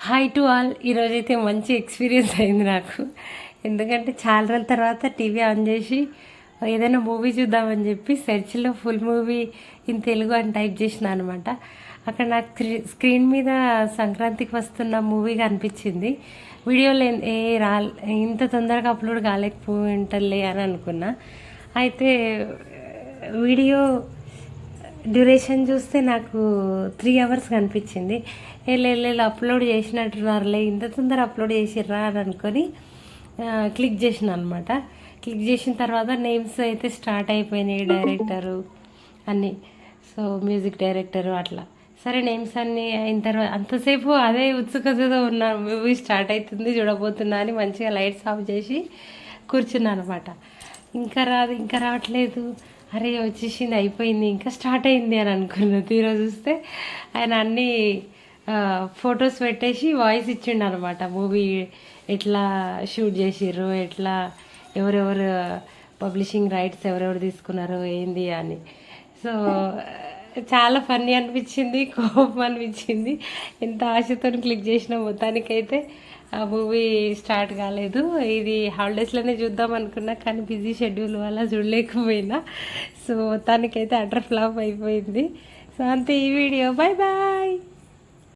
Hi to all ఈరోజైతే మంచి experience అయింది నాకు. ఎందుకంటే చాలా రోజుల తర్వాత టీవీ ఆన్ చేసి ఏదైనా మూవీ చూద్దామని చెప్పి సెర్చ్లో ఫుల్ మూవీ ఇన్ తెలుగు అని టైప్ చేసిన అనమాట అక్కడ నాకు స్క్రీన్ మీద సంక్రాంతికి వస్తున్న మూవీ కనిపించింది వీడియోలు ఏ- రా ఇంత తొందరగా అప్లోడ్ కాలేకపోయి ఉంటలే అని అనుకున్నా. అయితే వీడియో డ్యూరేషన్ చూస్తే నాకు త్రీ అవర్స్ కనిపించింది. వెళ్ళి అప్లోడ్ చేసినట్టున్నారులే ఇంత తొందర అప్లోడ్ చేసిర్రా అని అనుకొని క్లిక్ చేసిన అనమాట క్లిక్ చేసిన తర్వాత నేమ్స్ అయితే స్టార్ట్ అయిపోయినాయి డైరెక్టరు అన్నీ. సో మ్యూజిక్ డైరెక్టరు అట్లా. సరే నేమ్స్ అన్నీ అయిన తర్వాత అంతసేపు అదే ఉత్సుకతతో ఉన్నా మూవీ స్టార్ట్ అవుతుంది చూడబోతున్నా అని మంచిగా లైట్స్ ఆఫ్ చేసి కూర్చున్నా అనమాట ఇంకా రాదు ఇంకా రావట్లేదు. అరే వచ్చేసింది అయిపోయింది ఇంకా స్టార్ట్ అయింది అని అనుకున్నా తీరా చూస్తే ఆయన అన్ని ఫొటోస్ పెట్టేసి వాయిస్ ఇచ్చిండు అనమాట మూవీ ఎట్లా షూట్ చేసిర్రు ఎట్లా ఎవరెవరు పబ్లిషింగ్ రైట్స్ ఎవరెవరు తీసుకున్నారు ఏంది అని. సో చాలా ఫన్నీ అనిపించింది కోపం అనిపించింది. ఎంత ఆశతో క్లిక్ చేసిన మొత్తానికైతే మూవీ స్టార్ట్ కాలేదు. ఇది హాలిడేస్లోనే చూద్దాం అనుకున్నా కానీ బిజీ షెడ్యూల్ వల్ల చూడలేకపోయినా. సో మొత్తానికైతే అటర్ ఫ్లాప్ అయిపోయింది. సో అంతే ఈ వీడియో. Bye bye.